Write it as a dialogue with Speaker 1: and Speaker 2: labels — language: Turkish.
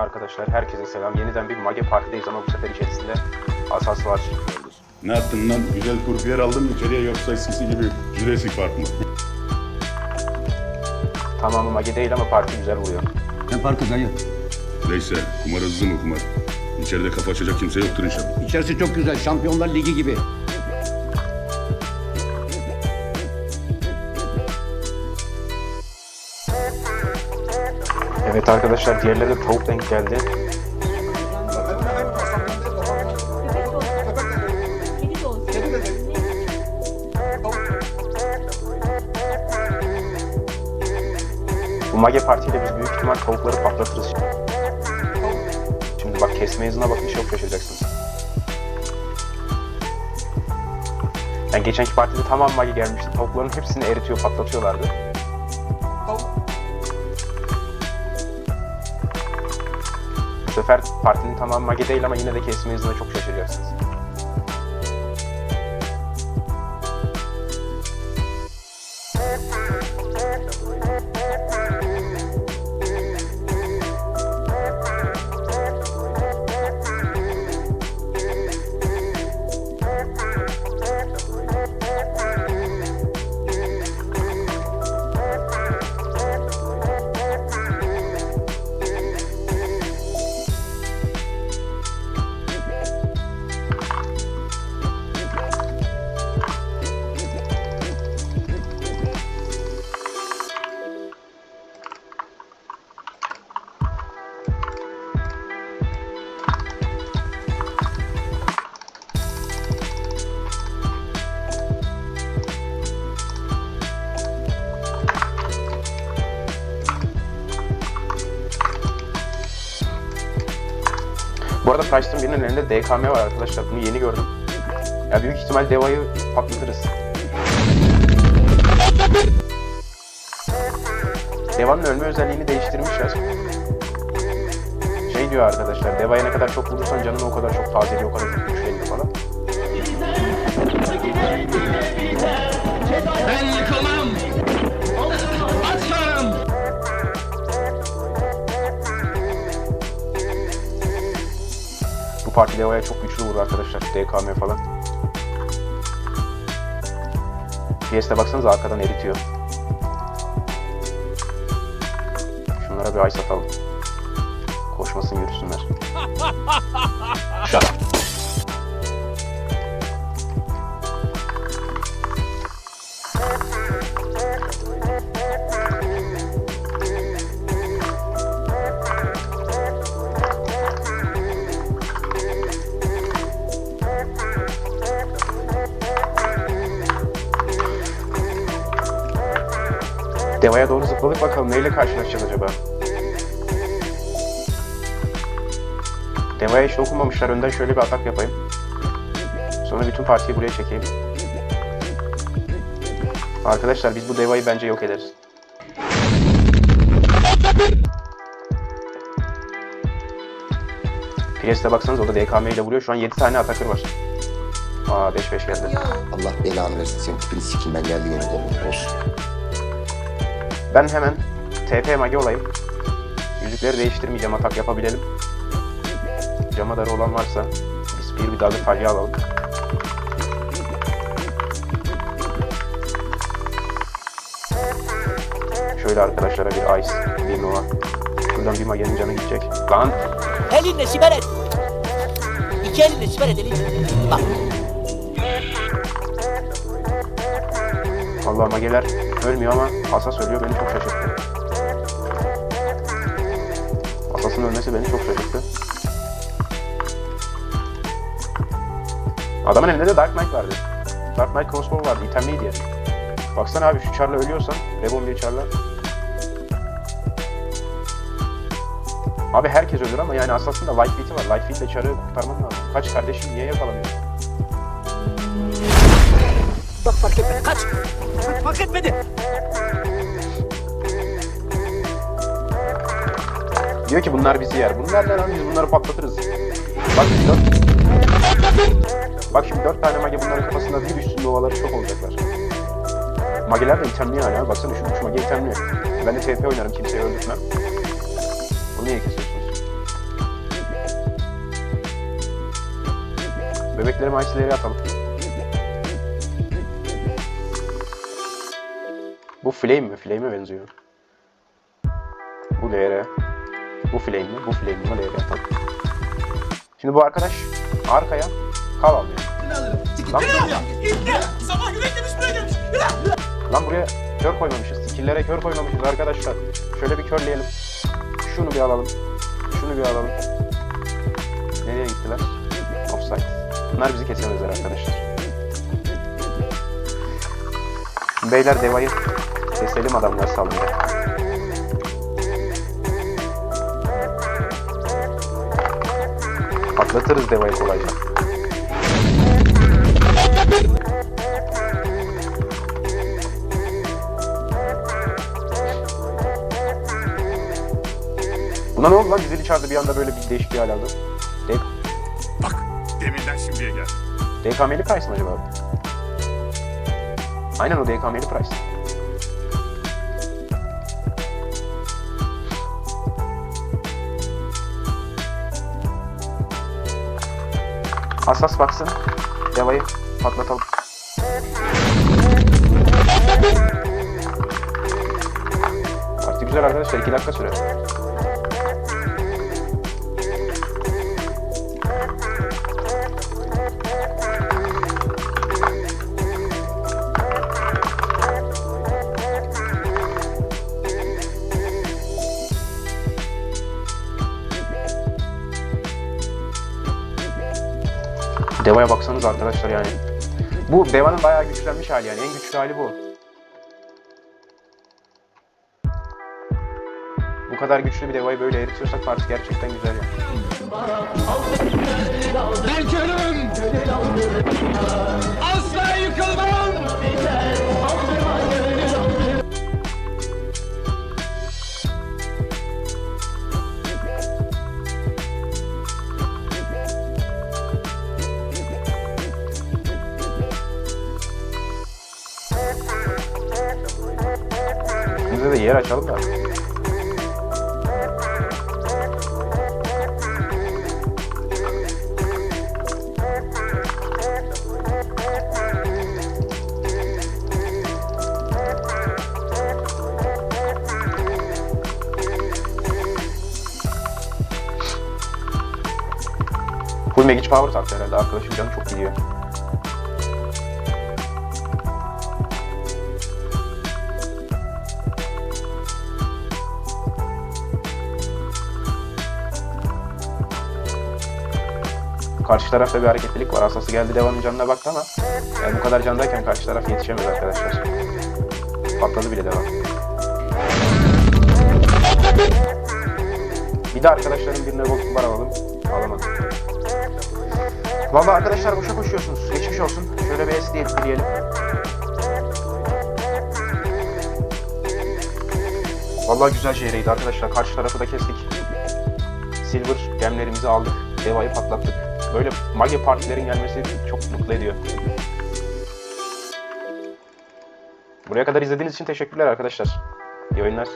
Speaker 1: arkadaşlar, herkese selam. Yeniden bir Mage Parti'deyiz ama bu sefer içerisinde asas var.
Speaker 2: Ne yaptın lan? Güzel kurbiyer aldın mı içeriye yoksa eskisi gibi Jurassic Park mı?
Speaker 1: Tamamı Mage değil ama parti güzel oluyor.
Speaker 3: Ne farkı dayı?
Speaker 2: Neyse kumar hızlı mı kumar? İçeride kafa açacak kimse yoktur inşallah.
Speaker 3: İçerisi çok güzel. Şampiyonlar Ligi gibi.
Speaker 1: Evet arkadaşlar, diğerleri tavuk denk geldi. Bu Mage Parti ile biz büyük ihtimal tavukları patlatırız. Şimdi bak kesme hızına bakın çok şaşıracaksınız. Yani geçenki partide tamam Mage gelmişti. Tavukların hepsini eritiyor, patlatıyorlardı. Sefer partinin tamamı Mage değil ama yine de kesme hızına çok şaşıracaksınız. Bu arada Price'ın birinin elinde DKM var arkadaşlar. Bunu yeni gördüm. Ya büyük ihtimal Deva'yı patlatırız. Deva'nın ölme özelliğini değiştirmişler. Şey diyor arkadaşlar, Deva'ya ne kadar çok vurursan canını o kadar çok tazeliyor, o kadar çok güçleniyor falan.
Speaker 4: Ben yıkılmam.
Speaker 1: Bu parti Deva'ya çok güçlü vurur arkadaşlar, DKM falan. PS'de baksanıza arkadan eritiyor. Şunlara bir ay satalım. Koşmasın yürüsünler. Shut Deva'ya doğru zıpladık bakalım neyle karşılaşacağız acaba? Deva'ya hiç dokunmamışlar. Önden şöyle bir atak yapayım. Sonra bütün partiyi buraya çekeyim. Arkadaşlar biz bu Deva'yı bence yok ederiz. Priest'e baksanız o da DKM ile vuruyor. Şu an 7 tane atakır var. Aa 5-5 geldi.
Speaker 5: Allah belanı versin senin tipini sikeyim ben geldi de olsun.
Speaker 1: Ben hemen TP magi olayım. Yüzükleri değiştirmeyeceğim atak yapabilelim. Camadarı olan varsa biz bir bir dalga talya alalım. Şöyle arkadaşlara bir ice, bir nova. Şuradan bir magenin canı gidecek. Lan
Speaker 6: Elinle siper et. İki elinle siper et elinle. Bak.
Speaker 1: vallahi mageler ölmüyor ama Asas ölüyor beni çok şaşırttı. Asas'ın ölmesi beni çok şaşırttı. Adamın elinde de Dark Knight vardı. Dark Knight crossbow vardı, itemliydi yani. Baksana abi şu çarla ölüyorsan, Rebon diye çarla. Abi herkes ölür ama yani Assassin'da Light Feet'i var. Light Feet'le çarı kurtarman lazım. Kaç kardeşim niye yakalamıyor?
Speaker 6: bak fark etmedi. Ee? Kaç. Fark etmedi.
Speaker 1: Diyor ki bunlar bizi yer. Bunlar ne lan biz bunları patlatırız. Bak şimdi dört. Bak şimdi dört tane mage bunların kafasında bir üstünde ovaları çok olacaklar. Mageler de itemliyor hala. Baksana şu üç mage itemliyor. Ben de TP oynarım kimseyi öldürtmem. Onu niye kesiyorsunuz? Bebeklerim IC'leri atalım. Bu flame mi? Flame'e benziyor. Bu LR. Bu flame mi? Bu flame mi? LR atalım. Şimdi bu arkadaş arkaya kal alıyor. Lan,
Speaker 4: Sabah demiş buraya gelmiş.
Speaker 1: lan buraya kör koymamışız. Skill'lere kör koymamışız arkadaşlar. Şöyle bir körleyelim. Şunu bir alalım. Şunu bir alalım. Nereye gittiler? Offside. Bunlar bizi kesemezler arkadaşlar. Beyler devayı keselim adamlar sallıyor. Patlatırız devayı kolayca. Buna ne oldu lan? Güzel içeride bir anda böyle bir değişik bir hal aldı. D
Speaker 4: Bak deminden şimdiye geldi.
Speaker 1: DKM'li mı acaba? Aynen o DKM'li Price. Hassas baksın. Devayı patlatalım. Parti güzel arkadaşlar. 2 dakika sürer. Deva'ya baksanız arkadaşlar yani. Bu Deva'nın bayağı güçlenmiş hali yani. En güçlü hali bu. Bu kadar güçlü bir Deva'yı böyle eritiyorsak parti gerçekten güzel yani.
Speaker 4: Asla
Speaker 1: Bize de yer açalım da. Full Magic Power taktı herhalde. Arkadaşım canı çok gidiyor. Karşı tarafta bir hareketlilik var. Asası geldi devanın canına baktı ama yani bu kadar candayken karşı taraf yetişemez arkadaşlar. Patladı bile devam. Bir de arkadaşların birine gol kumbar alalım. Alamadım. Vallahi arkadaşlar boşa koşuyorsunuz. Geçmiş olsun. Şöyle bir es diyelim, diyelim. Vallahi güzel şehriydi arkadaşlar. Karşı tarafı da kestik. Silver gemlerimizi aldık. Deva'yı patlattık. Böyle mage partilerin gelmesi çok mutlu ediyor. Buraya kadar izlediğiniz için teşekkürler arkadaşlar. İyi oyunlar.